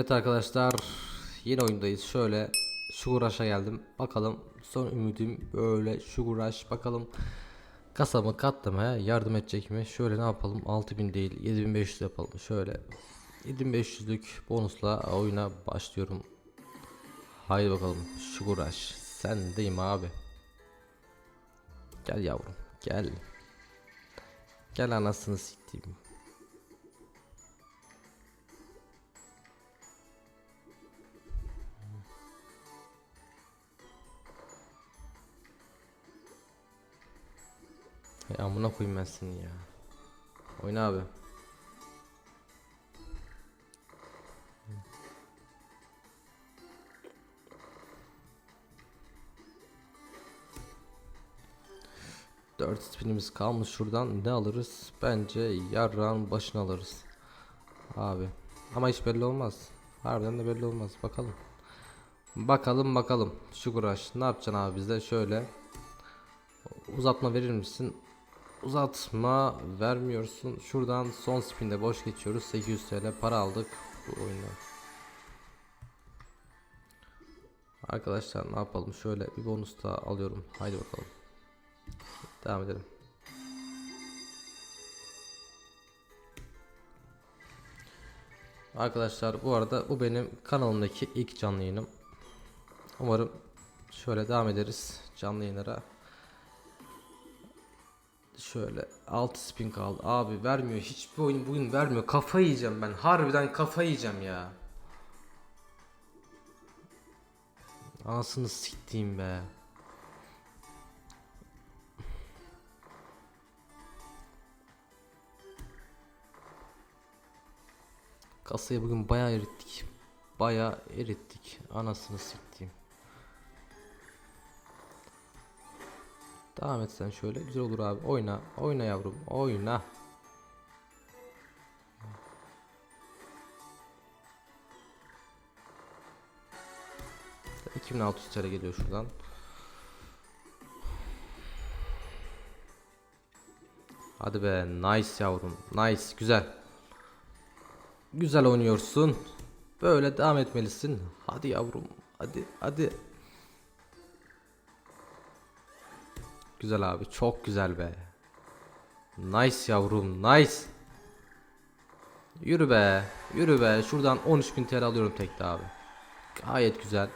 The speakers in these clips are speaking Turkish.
Evet arkadaşlar yeni oyundayız. Şöyle Sugar geldim. Bakalım son ümidim böyle Sugar bakalım kasamı katlamaya yardım edecek mi? Şöyle ne yapalım? 6000 değil 7500 yapalım. Şöyle 7500'lük bonusla oyuna başlıyorum. Haydi bakalım Sugar Sen deyim abi. Gel yavrum gel. Gel anasını siktiğim. Ya amına koyayım ben seni ya. Oyna abi. Dört spinimiz kalmış şuradan ne alırız? Bence yarrağın başını alırız. Abi. Ama hiç belli olmaz. Harbiden de belli olmaz. Bakalım. Bakalım bakalım. Şu kuraş. Ne yapacaksın abi bizde? Şöyle. Uzatma verir misin? Uzatma vermiyorsun. Şuradan son spinde boş geçiyoruz. 800 TL para aldık bu oyunda. Arkadaşlar ne yapalım? Şöyle bir bonus da alıyorum. Haydi bakalım. Devam edelim. Arkadaşlar bu arada bu benim kanalımdaki ilk canlı yayınım. Umarım şöyle devam ederiz canlı yayınlara. Şöyle 6 spin kaldı. Abi vermiyor. Hiçbir oyun bugün vermiyor. Kafa yiyeceğim ben. Harbiden kafa yiyeceğim ya. Anasını siktiğim be. Kasayı bugün bayağı erittik. Bayağı erittik. Anasını siktiğim. Devam et sen şöyle güzel olur abi. Oyna, oyna yavrum, oyna. ...2600 TL geliyor şuradan. Hadi be, nice yavrum, nice, güzel. Güzel oynuyorsun. Böyle devam etmelisin. Hadi yavrum, hadi, hadi. Güzel abi çok güzel be. Nice yavrum nice. Yürü be yürü be şuradan 13.000 TL alıyorum tekte abi. Gayet güzel.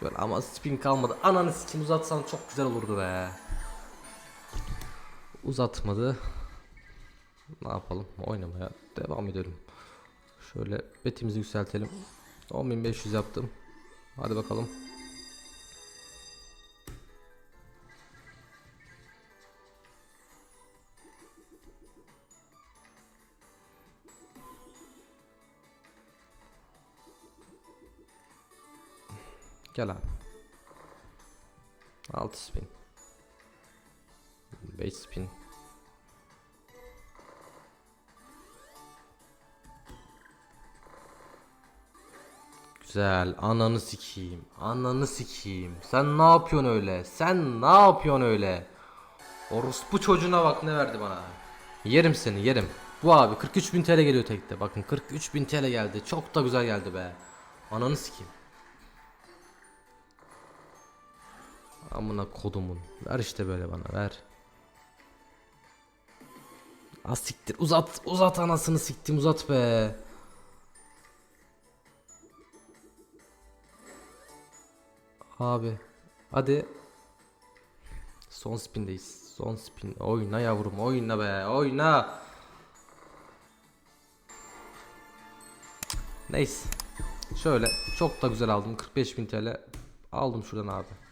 Şöyle ama spin kalmadı. Ananı sikim uzatsan çok güzel olurdu be. Uzatmadı. Ne yapalım oynamaya devam edelim. Şöyle betimizi yükseltelim. 10.500 yaptım. Hadi bakalım. Gel abi. 6 spin. 5 spin. Güzel. Ananı sikeyim. Ananı sikeyim. Sen ne yapıyorsun öyle? Sen ne yapıyorsun öyle? Orospu çocuğuna bak ne verdi bana. Yerim seni yerim. Bu abi 43.000 TL geliyor tekte. Bakın 43.000 TL geldi. Çok da güzel geldi be. Ananı sikeyim. Amına kodumun. Ver işte böyle bana ver. Az siktir. Uzat. Uzat anasını siktim uzat be. Abi. Hadi. Son spindeyiz. Son spin. Oyna yavrum oyna be. Oyna. Neyse. Şöyle çok da güzel aldım. 45.000 TL aldım şuradan abi.